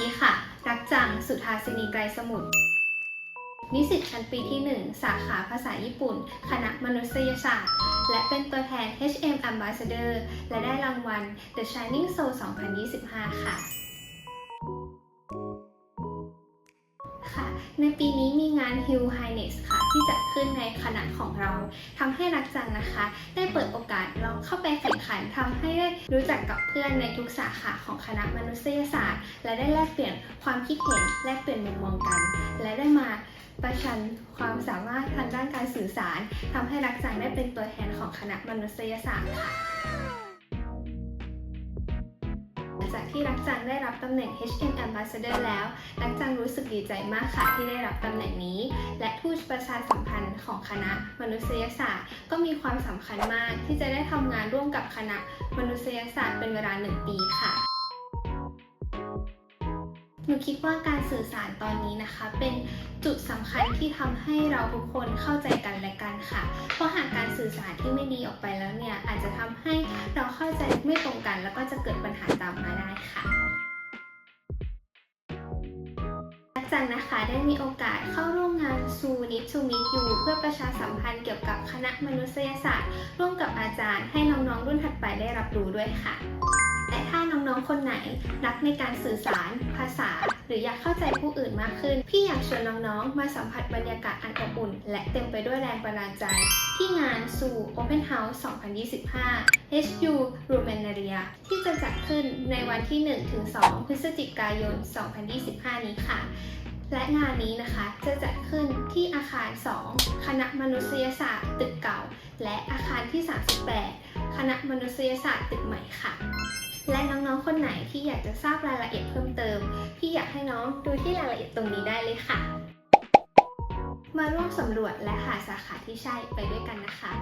ดีค่ะ รักจัง สุธาสินีไกรสมุทร นิสิตชั้นปีที่ 1 สาขาภาษาญี่ปุ่น คณะมนุษยศาสตร์ และเป็นตัวแทน HM Ambassador และได้รางวัล The Shining Soul 2025 ค่ะ ค่ะ ในปีนี้มีงาน Hill Highness ค่ะ ที่จัดขึ้นในคณะของเราทำให้รักจังนะคะ ได้เปิดโอกาสลองเข้าไปแข่งขันทำให้ได้รู้จักกับเพื่อนในทุกสาขาของคณะมนุษยศาสตร์ และได้แลกเปลี่ยนความคิดเห็นแลกเปลี่ยนมุมมองกัน และได้มาประชันความสามารถทางด้านการสื่อสารทำให้รักจังได้เป็นตัวแทนของคณะมนุษยศาสตร์ค่ะ จากที่รักจังได้รับตำแหน่ง HM Ambassador แล้ว รักจังรู้สึกดีใจมากค่ะที่ได้รับตำแหน่งนี้ และทูตประชาสัมพันธ์ของคณะมนุษยศาสตร์ ก็มีความสำคัญมากที่จะได้ทำงานร่วมกับคณะมนุษยศาสตร์เป็นเวลา1ปีค่ะหนูคิดว่าการสื่อสารตอนนี้นะคะ เป็นจุดสำคัญที่ทำให้เราทุกคนเข้าใจกันและกันค่ะ เพราะหากการสื่อสารที่ไม่ดีออกไปแล้วเนี่ยอาจจะทำให้เราเข้าใจไม่ตรงกัน แล้วก็จะเกิดปัญหา จันนะคะ ได้มีโอกาสเข้าร่วมงานซูนิทูมิยู พื่อประชาสัมพันธ์เกี่ยวกับคณะมนุษยศาสตร์ ร่วมกับอาจารย์ให้น้องๆ รุ่นถัดไปได้รับรู้ด้วยค่ะ และถ้าน้องๆ คนไหนรักในการสื่อสาร ภาษา หรืออยากเข้าใจผู้อื่นมากขึ้น พี่อยากชวนน้องๆ มาสัมผัสบรรยากาศอันอบอุ่น และเต็มไปด้วยแรงบันดาลใจ ที่งานซู Open House 2025 HU r o m a n a r i a ที่จะจัดขึ้นในวันที่ 1-2 พฤศจิกายน 2025 นี้ค่ะ และงานนี้นะคะจะจัดขึ้นที่อาคาร 2 คณะมนุษยศาสตร์ตึกเก่า และอาคารที่ 38 คณะมนุษยศาสตร์ตึกใหม่ค่ะ และน้องๆ คนไหนที่อยากจะทราบรายละเอียดเพิ่มเติม พี่อยากให้น้องดูที่รายละเอียดตรงนี้ได้เลยค่ะ มาร่วมสำรวจและหาสาขาที่ใช่ไปด้วยกันนะคะ